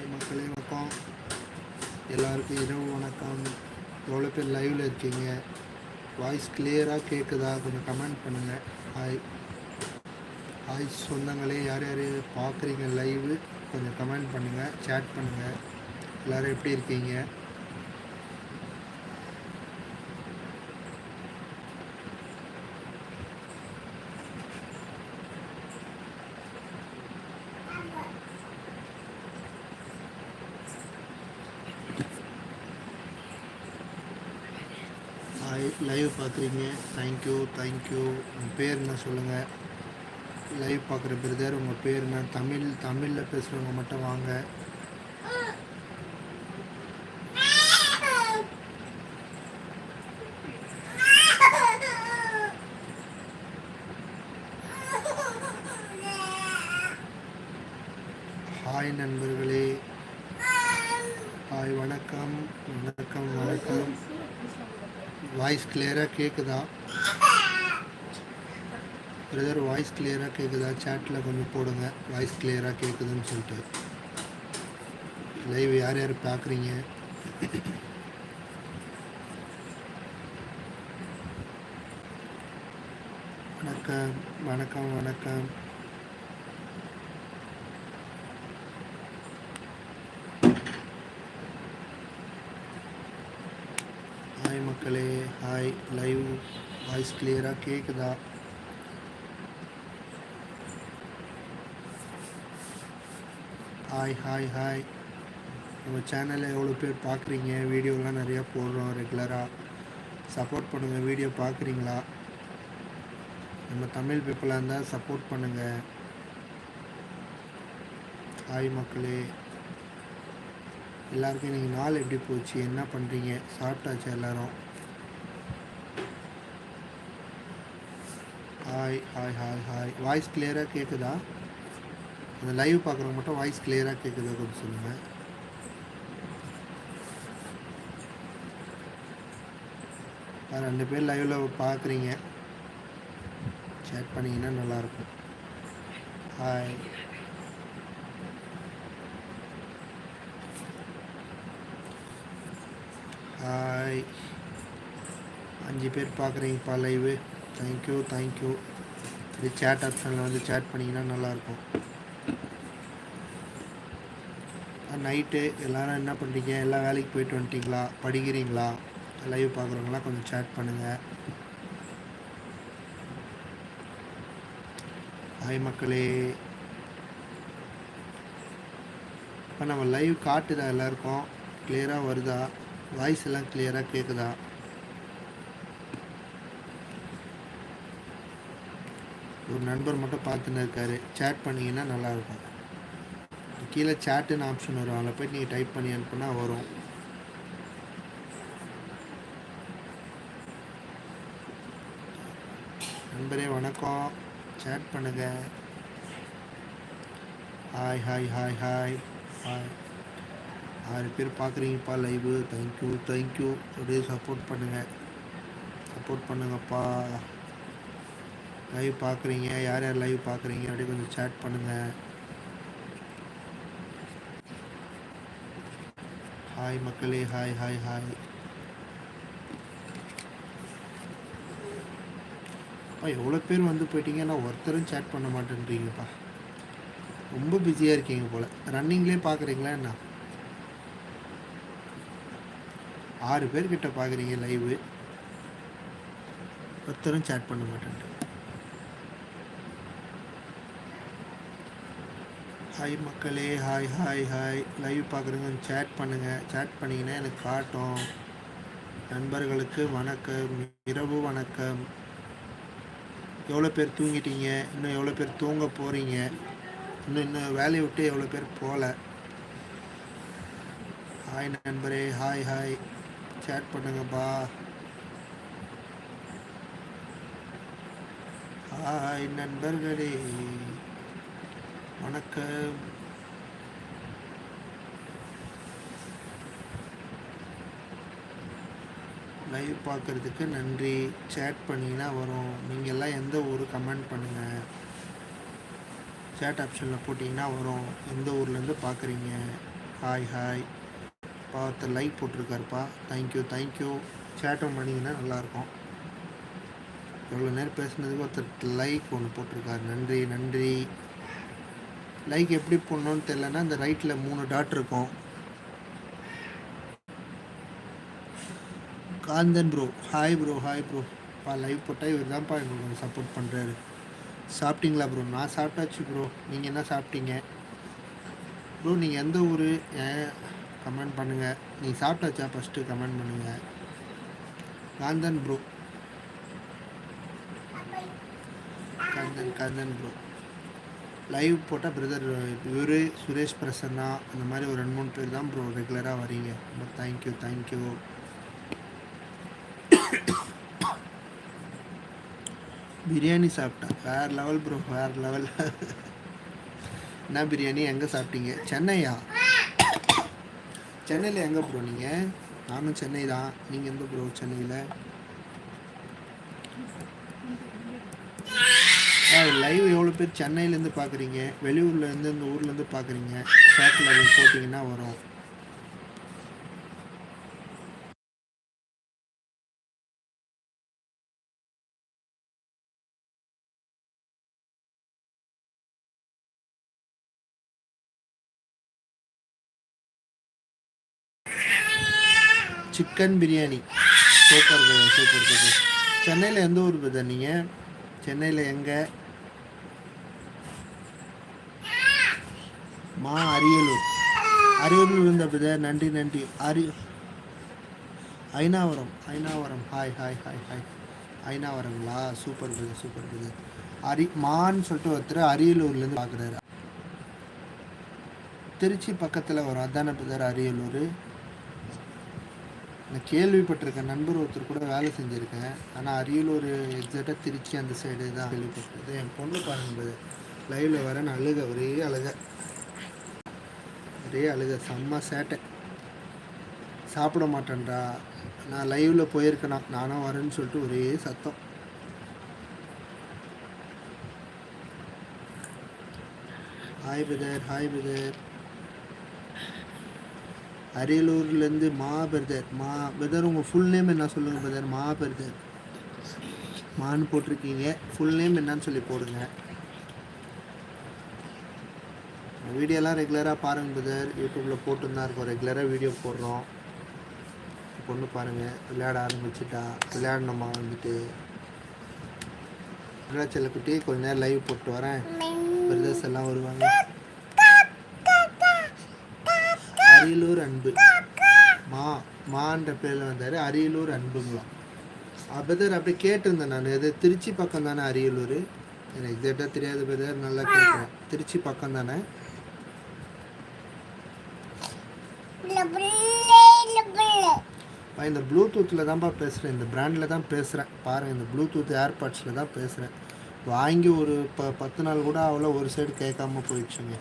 Hi மக்களே வணக்கம். எல்லாருக்கும் இரவு வணக்கம். எவ்வளோ பேர் லைவில் இருக்கீங்க? வாய்ஸ் கிளியராக கேட்குதா கொஞ்சம் கமெண்ட் பண்ணுங்கள் ஹாய் ஹாய் சொந்தங்களே யார் யார் பார்க்குறீங்க லைவு கொஞ்சம் கமெண்ட் பண்ணுங்கள் சேட் பண்ணுங்கள் எல்லோரும் எப்படி இருக்கீங்க? லைவ் பார்க்குறீங்க. தேங்க்யூ தேங்க்யூ உங்கள் பேர் என்ன சொல்லுங்கள் லைவ் பார்க்குற பிரதர் உங்கள் பேர் என்ன? தமிழ் தமிழில் பேசுகிறவங்க மட்டும் வாங்க. வாய்ஸ் கிளியராக கேட்குதா பிரதர் வாய்ஸ் கிளியராக கேட்குதா சேட்டில் கொஞ்சம் போடுங்க. வாய்ஸ் கிளியராக கேட்குதுன்னு சொல்லிட்டு. லைவ் யார் யார் பார்க்குறீங்க வணக்கம் வணக்கம் வணக்கம். லைவ் வாய்ஸ் கிளியராக கேட்குதா ஹாய் ஹாய் ஹாய் நம்ம சேனலில் எவ்வளோ பேர் பார்க்குறீங்க? வீடியோலாம் நிறையா போடுறோம் ரெகுலராக சப்போர்ட் பண்ணுங்கள் வீடியோ பார்க்குறீங்களா? நம்ம தமிழ் பீப்புளாக இருந்தால் சப்போர்ட் பண்ணுங்கள் ஹாய் மக்களே. எல்லாருக்கும் இன்றைக்கி நாள் எப்படி போச்சு? என்ன பண்ணுறீங்க சாப்பிட்டாச்சு எல்லோரும்? Hi hi hi hi voice கிளியராக கேட்குதா அந்த லைவ் பார்க்குறவங்க மட்டும் வாய்ஸ் கிளியராக கேட்குதா கொஞ்சம் சொல்லுங்கள் ரெண்டு பேர் லைவில் பார்க்குறீங்க. சேட் பண்ணிங்கன்னா நல்லாயிருக்கும். ஹாய் ஹாய் அஞ்சு பேர் பார்க்குறீங்கப்பா live thank you thank you இது சேட் ஆப்ஷனில் வந்து சேட் பண்ணிங்கன்னா நல்லாயிருக்கும். நைட்டு எல்லோரும் என்ன பண்ணுறீங்க எல்லா வேலைக்கு போயிட்டு வந்துட்டிங்களா? படிக்கிறீங்களா? லைவ் பார்க்குறவங்களாம் கொஞ்சம் சேட் பண்ணுங்கள் ஹாய் மக்களே. இப்போ நம்ம லைவ் காட்டுதா எல்லாருக்கும்? கிளியராக வருதா? வாய்ஸ் எல்லாம் கிளியராக கேட்குதா ஒரு நண்பர் மட்டும் பார்த்துன்னு இருக்காரு சேட் பண்ணிங்கன்னா நல்லாயிருக்கும். கீழே சேட்டுன்னு ஆப்ஷன் வரும். அதில் போய் நீங்கள் டைப் பண்ணி அனுப்புனா வரும். நண்பரே வணக்கம். சேட் பண்ணுங்க. Hi hi hi hi hi ஆறு பேர் பார்க்குறீங்கப்பா live thank you thank you அப்படியே சப்போர்ட் பண்ணுங்கள் சப்போர்ட் பண்ணுங்கப்பா. லைவ் பார்க்குறீங்க. யார் யார் லைவ் பார்க்குறீங்க? அப்படியே கொஞ்சம் சேட் பண்ணுங்கள் ஹாய் மக்களே ஹாய் ஹாய் ஹாய் எவ்வளோ பேர் வந்து போயிட்டீங்க? நான் ஒருத்தரும் சேட் பண்ண மாட்டேன்றீங்கப்பா. ரொம்ப பிஸியாக இருக்கீங்க போல். ரன்னிங்லேயே பார்க்குறீங்களா என்ன? ஆறு பேர்கிட்ட பார்க்குறீங்க லைவு ஒருத்தரும் சேட் பண்ண மாட்டேன் ஹாய் மக்களே. ஹாய் ஹாய் ஹாய் லைவ் பார்க்குறவங்க சேட் பண்ணுங்கள் சேட் பண்ணிங்கன்னா எனக்கு காட்டும். நண்பர்களுக்கு வணக்கம். இரவு வணக்கம். எவ்வளோ பேர் தூங்கிட்டீங்க? இன்னும் எவ்வளோ பேர் தூங்க போகிறீங்க இன்னும் இன்னும் வேலையை விட்டு எவ்வளோ பேர் போகல? ஹாய் நண்பரே. ஹாய் ஹாய் சேட் பண்ணுங்கப்பா. ஹாய் நண்பர்களே. வணக்கம். லைவ் பார்க்குறதுக்கு நன்றி. சேட் பண்ணிங்கன்னா வரும். நீங்கள் எல்லாம் எந்த ஊர் கமெண்ட் பண்ணுங்கள் சேட் ஆப்ஷனில் போட்டிங்கன்னா வரும். எந்த ஊர்லேருந்து பார்க்குறீங்க? ஹாய் ஹாய் பார்த்து லைக் போட்டிருக்காருப்பா. தேங்க்யூ தேங்க்யூ சேட்டும் பண்ணிங்கன்னா நல்லாயிருக்கும். எவ்வளோ நேரம் பேசுனதுக்கு ஒருத்தர் லைக் ஒன்று போட்டிருக்காரு. நன்றி நன்றி. லைக் எப்படி போடணும்னு தெரிலனா இந்த ரைட்டில் மூணு டாட் இருக்கும். Kanthan bro hi bro hi bro பா லைவ் போட்டால் இவர் தான்ப்பா எனக்கு கொஞ்சம் சப்போர்ட் பண்ணுறாரு சாப்பிட்டீங்களா ப்ரோ நான் சாப்பிட்டாச்சு ப்ரோ நீங்கள் என்ன சாப்பிட்டீங்க? ப்ரோ நீங்கள் எந்த ஊர்? ஏன் கமெண்ட் பண்ணுங்கள் நீங்கள் சாப்பிட்டாச்சா ஃபஸ்ட்டு கமெண்ட் பண்ணுங்கள் Kanthan bro Kanthan Kanthan bro live போட்டால் பிரதர் இவர் சுரேஷ் பிரசன்னா அந்த மாதிரி ஒரு ரெண்டு மூணு பேர் தான் ப்ரோ ரெகுலராக வரீங்க. ரொம்ப தேங்க்யூ தேங்க்யூ பிரியாணி சாப்பிட்டேன் வேறு லெவல் ப்ரோ வேறு லெவல் என்ன பிரியாணி எங்கே சாப்பிட்டீங்க? சென்னையா? சென்னையில் எங்கே ப்ரோ நீங்கள் நானும் சென்னை தான். நீங்கள் எந்த ப்ரோ சென்னையில்? லைவ் எவ்வளோ பேர் சென்னையிலேருந்து பார்க்குறீங்க? வெளியூர்லேருந்து இந்த ஊர்லேருந்து பார்க்குறீங்க? ஷார்ட்டில் போட்டிங்கன்னா வரும். Chicken biryani. Super brother super. சென்னையில் எந்த ஊர் பிரதர் நீங்கள் சென்னையில் எங்கே? மா அரியலூர் அரியலூர் இருந்த பிரதர் நன்றி நன்றி. Hari Ayanavaram Ayanavaram. Hi hi hi hi. ஐநாவரங்களா? Super brother super brother Hari மான்னு சொல்லிட்டு ஒருத்தர் அரியலூர்லேருந்து பார்க்குறாரு திருச்சி பக்கத்தில் வரும். அதான பிரதர் அரியலூர்? நான் கேள்விப்பட்டிருக்கேன். நண்பர் ஒருத்தர் கூட வேலை செஞ்சுருக்கேன். ஆனால் அரியலூர் எக்ஸாக்டாக திருச்சி அந்த சைடு தான் கேள்விப்பட்டிருக்கேன். என் பொண்ணு பாருங்க லைவில் வரேன் அழுக ஒரே அழுக. ஒரே அழுக செம்ம சேட்டை. சாப்பிட மாட்டேன்டா நான் லைவில் போயிருக்கேனா நானும் வரேன்னு சொல்லிட்டு ஒரே சத்தம். ஹாய் பிரதர் ஹாய் பிரதர் அரியலூர்லேருந்து மா பிரதர் மா. பிரதர் உங்கள் ஃபுல் நேம் என்ன சொல்லுங்கள் பிரதர் மா பிரதர் மான்னு போட்டிருக்கீங்க. ஃபுல் நேம் என்னன்னு சொல்லி போடுங்க. வீடியோலாம் ரெகுலராக பாருங்கள் பிரதர் யூடியூப்பில் போட்டுன்னு தான் இருக்கோம். ரெகுலராக வீடியோ போடுறோம். பொண்ணு பாருங்கள் விளையாட ஆரம்பிச்சிட்டா. விளையாடணுமா வந்துட்டு. குட்டி கொஞ்ச நேரம் லைவ் போட்டு வரேன். பிரதர்ஸ் எல்லாம் வருவாங்க. அரியலூர் அன்பு. மா மான்ற பேரில் வந்தார். அரியலூர் அன்புங்களாம். பிரதர் அப்படி கேட்டிருந்தேன் நான். இது திருச்சி பக்கம் தானே அரியலூர்? எனக்கு எக்ஸாக்டாக தெரியாத பிரதர் நல்லா கேட்குறேன் திருச்சி பக்கம் தானே இந்த ப்ளூடூத்தில் தான்ப்பா பேசுகிறேன் இந்த பிராண்டில் தான் பேசுகிறேன் பாருங்கள் இந்த ப்ளூடூத் ஏர்பாட்ஸில் தான் பேசுகிறேன் வாங்கி ஒரு ப பத்து நாள் கூட அவ்வளோ ஒரு சைடு கேட்காம போயிடுச்சுங்க.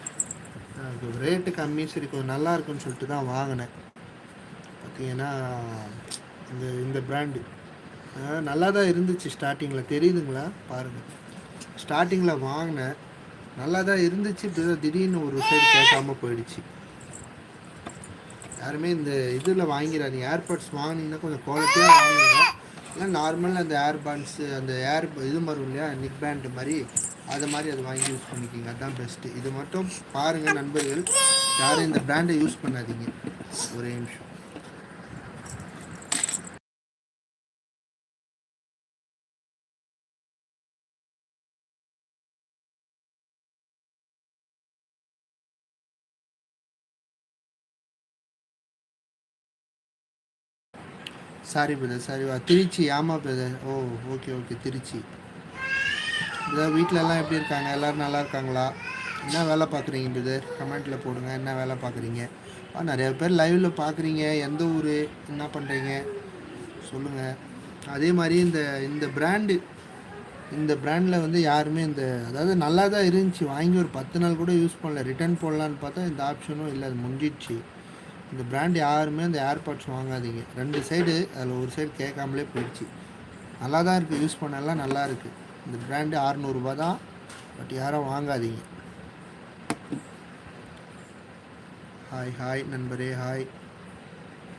ரேட்டு கம்மி சரி கொஞ்சம் நல்லா இருக்குன்னு சொல்லிட்டு தான் வாங்கினேன். பார்த்தீங்கன்னா இந்த இந்த பிராண்டு நல்லா தான் இருந்துச்சு ஸ்டார்டிங்கில் தெரியுதுங்களா? பாருங்கள் ஸ்டார்டிங்கில் வாங்கினேன். நல்லா தான் இருந்துச்சு. திடீர்னு ஒரு சைடு கேட்காம போயிடுச்சு. யாருமே இந்த இதில் வாங்கிறாதீங்க ஏர்பட்ஸ் வாங்கினீங்கன்னா கொஞ்சம் குவாலிட்டியாக வாங்குங்க. இல்லை நார்மல் அந்த ஏர்பான்ஸு அந்த ஏர் இது மாதிரி இல்லையா? நிக் பேண்ட் மாதிரி அது மாதிரி அதை வாங்கி யூஸ் பண்ணிக்கிங்க. அதுதான் பெஸ்ட்டு இது மட்டும் பாருங்கள் நண்பர்கள். யாரும் இந்த பிராண்டை யூஸ் பண்ணாதீங்க. ஒரே நிமிஷம். Sorry brother sorry. திருச்சி ஆமாம் brother oh okay okay Trichy. Brother வீட்டிலலாம் எப்படி இருக்காங்க? எல்லோரும் நல்லா இருக்காங்களா? என்ன வேலை பார்க்குறீங்க பிரதர் கமெண்ட்டில் போடுங்க என்ன வேலை பார்க்குறீங்க? நிறையா பேர் லைவில் பார்க்குறீங்க. எந்த ஊர்? என்ன பண்ணுறீங்க சொல்லுங்கள் அதே மாதிரி இந்த இந்த பிராண்டு இந்த பிராண்டில் வந்து யாருமே இந்த அதாவது நல்லா தான் இருந்துச்சு. வாங்கி ஒரு பத்து நாள் கூட யூஸ் பண்ணல. ரிட்டர்ன் போடலான்னு பார்த்தா இந்த ஆப்ஷனும் இல்லை அது முடிஞ்சிடுச்சு. இந்த பிராண்ட் யாருமே அந்த ஏர்பாட்ஸ் வாங்காதீங்க. ரெண்டு சைடு அதில் ஒரு சைடு கேட்காமலே போயிடுச்சு. நல்லா தான் இருக்குது யூஸ் பண்ணலாம் நல்லா இருக்குது இந்த பிராண்டு அறநூறுபா தான். பட் யாரும் வாங்காதீங்க. ஹாய் ஹாய் நண்பரே ஹாய்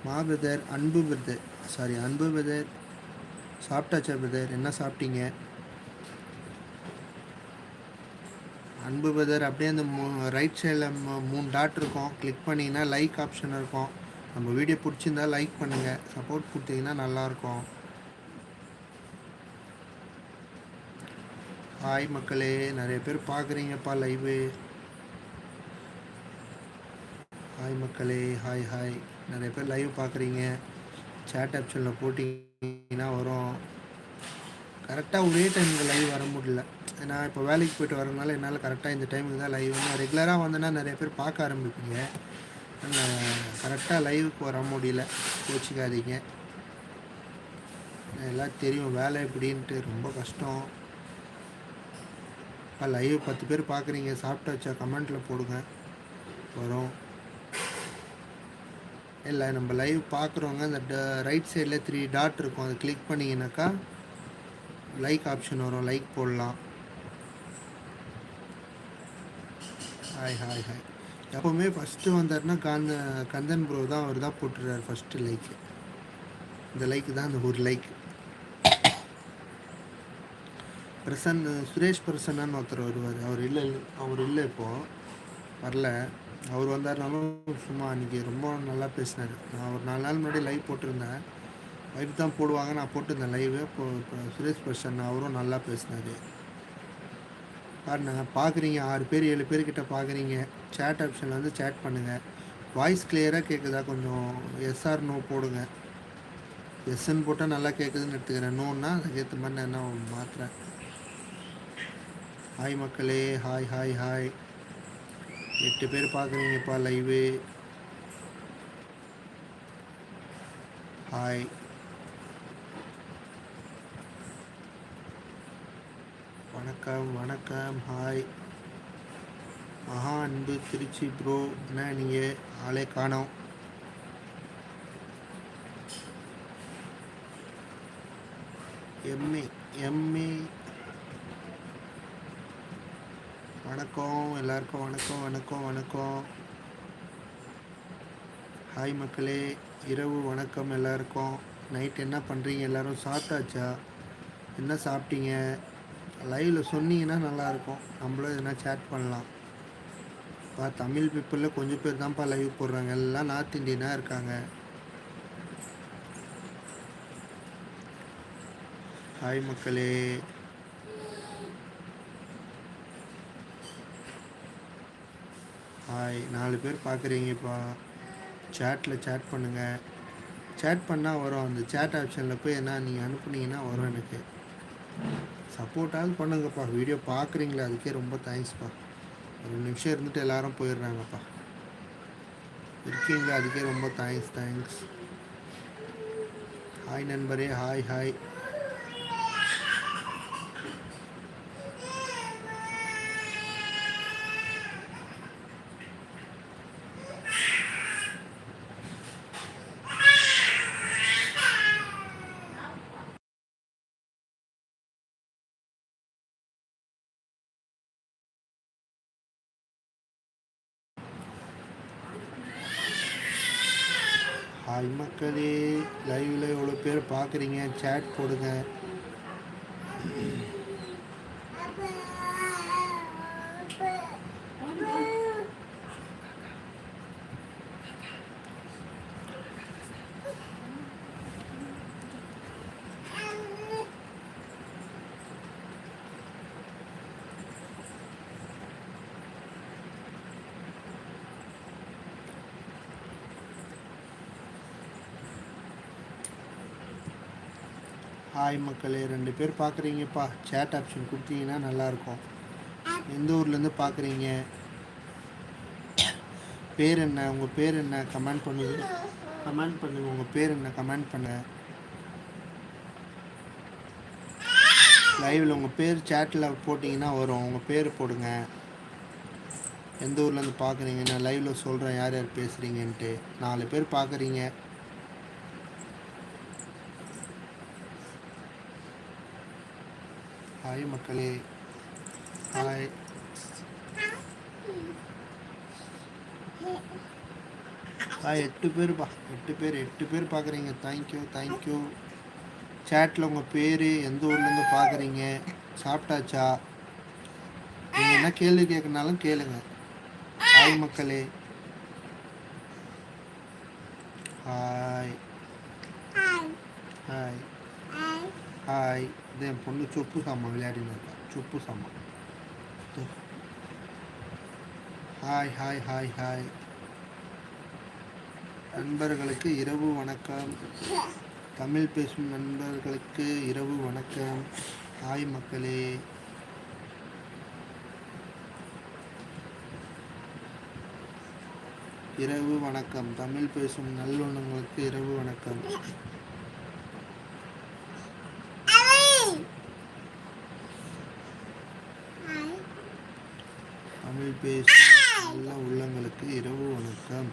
மா brother Anbu brother sorry Anbu brother சாப்பிட்டாச்சா பிரதர் என்ன சாப்பிட்டீங்க? அன்பு பிரதர் அப்படியே அந்த மூ ரைட் சைடில் மூணு டாட் இருக்கும். கிளிக் பண்ணிங்கன்னா லைக் ஆப்ஷன் இருக்கும். நம்ம வீடியோ பிடிச்சிருந்தா லைக் பண்ணுங்கள் சப்போர்ட் கொடுத்தீங்கன்னா நல்லாயிருக்கும் ஹாய் மக்களே நிறைய பேர் பார்க்குறீங்கப்பா லைவு ஹாய் மக்களே ஹாய் ஹாய் நிறைய பேர் லைவ் பார்க்குறீங்க. சேட் ஆப்ஷனில் போட்டிங்கன்னா வரும். கரெக்டாக ஒரே டைமுக்கு லைவ் வர முடியல. ஏன்னா இப்போ வேலைக்கு போயிட்டு வரதுனால என்னால் கரெக்டாக இந்த டைமுக்கு தான் லைவ் வந்து ரெகுலராக வந்தேன்னா நிறைய பேர் பார்க்க ஆரம்பிப்பீங்க. கரெக்டாக லைவுக்கு வர முடியல. கோச்சிக்காதீங்க. எல்லாம் தெரியும். வேலை எப்படின்ட்டு ரொம்ப கஷ்டம். இப்போ லைவ் பத்து பேர் பார்க்குறீங்க. சாப்பிட்டு வச்சா கமெண்ட்டில் போடுங்க. வரும். இல்லை நம்ம லைவ் பார்க்குறவங்க அந்த ரைட் சைடில் த்ரீ டாட் இருக்கும். அதை கிளிக் பண்ணிங்கனாக்கா லைக் ஆப்ஷன் வரும். லைக் போடலாம். ஹாய் ஹாய் ஹாய் எப்போவுமே ஃபஸ்ட்டு வந்தாருன்னா காந்த கந்தன் ப்ரோ தான் அவர் தான் போட்டுறாரு ஃபஸ்ட்டு லைக்கு இந்த லைக்கு தான் அந்த ஒரு லைக் பிரசன் சுரேஷ் பிரசன்னான்னு ஒருத்தர் வருவார். அவர் இல்லை அவர் இல்லை இப்போது வரல. அவர் வந்தார்னாலும் சும்மா அன்றைக்கி ரொம்ப நல்லா பேசினார். நான் ஒரு நாலு நாள் முன்னாடி லைவ் போட்டிருந்தேன். லைவ் தான் போடுவாங்க நான் போட்டிருந்தேன் லைவு இப்போ இப்போ சுரேஷ் பிரசன் அவரும் நல்லா பேசினார். பாருங்க பார்க்குறீங்க ஆறு பேர் ஏழு பேர்கிட்ட பார்க்குறீங்க சேட் ஆப்ஷனில் வந்து சேட் பண்ணுங்கள் வாய்ஸ் கிளியராக கேட்குதா கொஞ்சம்? எஸ்ஆர் நோ போடுங்க. எஸ்என் போட்டால் நல்லா கேட்குதுன்னு எடுத்துக்கிறேன். நோன்னா அதுக்கேற்ற மாதிரி நான் என்ன மாற்றுறேன் ஹாய் மக்களே ஹாய் ஹாய் ஹாய் எட்டு பேர் பார்க்குறீங்கப்பா லைவு ஹாய் வணக்கம் வணக்கம். ஹாய் மகா அன்பு திருச்சி ப்ரோ என்ன நீங்கள் ஆளே காணோம். எம்ஏ எம்ஏ வணக்கம். எல்லாருக்கும் வணக்கம் வணக்கம் வணக்கம். ஹாய் மக்களே. இரவு வணக்கம் எல்லாருக்கும். நைட் என்ன பண்ணுறீங்க எல்லோரும் சாப்பிட்டாச்சா? என்ன சாப்பிட்டீங்க? லைவில் சொன்னீங்கன்னா நல்லாயிருக்கும். நம்மளும் எதுனா சேட் பண்ணலாம். இப்போ தமிழ் பீப்புளில் கொஞ்சம் பேர் தான்ப்பா லைவ் போடுறாங்க. எல்லாம் நார்த் இந்தியனாக இருக்காங்க. ஹாய் மக்களே. ஹாய் நாலு பேர் பார்க்குறீங்கப்பா சேட்டில் சேட் பண்ணுங்கள் சேட் பண்ணால் வரும். அந்த சேட் ஆப்ஷனில் போய் என்ன நீங்கள் அனுப்புனீங்கன்னா வரும் எனக்கு. சப்போர்ட்டாவது பண்ணுங்கப்பா. வீடியோ பார்க்குறீங்களே அதுக்கே ரொம்ப தேங்க்ஸ்ப்பா ஒரு நிமிஷம் இருந்துட்டு எல்லாரும் போயிடுறாங்கப்பா. இருக்கீங்களே அதுக்கே ரொம்ப தேங்க்ஸ் தேங்க்ஸ் ஹாய் நண்பரே ஹாய் ஹாய் ஹாய் மக்களே லைவில் எவ்வளோ பேர் பார்க்குறீங்க? சேட் போடுங்க. ஹாய் மக்களே. ரெண்டு பேர் பார்க்குறீங்கப்பா சேட் ஆப்ஷன் கொடுத்தீங்கன்னா நல்லாயிருக்கும். எந்த ஊர்லேருந்து பார்க்குறீங்க பேர் என்ன? உங்கள் பேர் என்ன? கமெண்ட் பண்ணுங்க. கமெண்ட் பண்ணுங்க. உங்கள் பேர் என்ன? கமெண்ட் பண்ண லைவில் உங்கள் பேர் சேட்டில் போட்டிங்கன்னா வரும். உங்கள் பேர் போடுங்க. எந்த ஊர்லேருந்து பார்க்குறீங்க நான் லைவில் சொல்கிறேன் யார் யார் பேசுகிறீங்கன்ட்டு நாலு பேர் பார்க்குறீங்க ஹாய் மக்களே ஹாய் ஆ எட்டு பேருப்பா. எட்டு பேர் எட்டு பேர் பார்க்குறீங்க தேங்க்யூ தேங்க்யூ சேட்டில் உங்கள் பேர் எந்த ஊர்லேருந்து பார்க்குறீங்க சாப்பிட்டாச்சா? நீங்கள் என்ன கேள்வி கேட்கணுனாலும் கேளுங்க. ஹாய் மக்களே. ஹாய் ஹாய் ஹாய் வந்து என் பொண்ணு சொப்பு சாமான் விளையாடின்னு இருக்கா. சொப்பு சாமான் ஹாய் ஹாய் ஹாய் ஹாய் நண்பர்களுக்கு இரவு வணக்கம். தமிழ் பேசும் நண்பர்களுக்கு இரவு வணக்கம். ஹாய் மக்களே. இரவு வணக்கம். தமிழ் பேசும் நல்லுணங்களுக்கு இரவு வணக்கம். தமிழ் பேசும் நல்ல உள்ளங்களுக்கு இரவு வணக்கம்.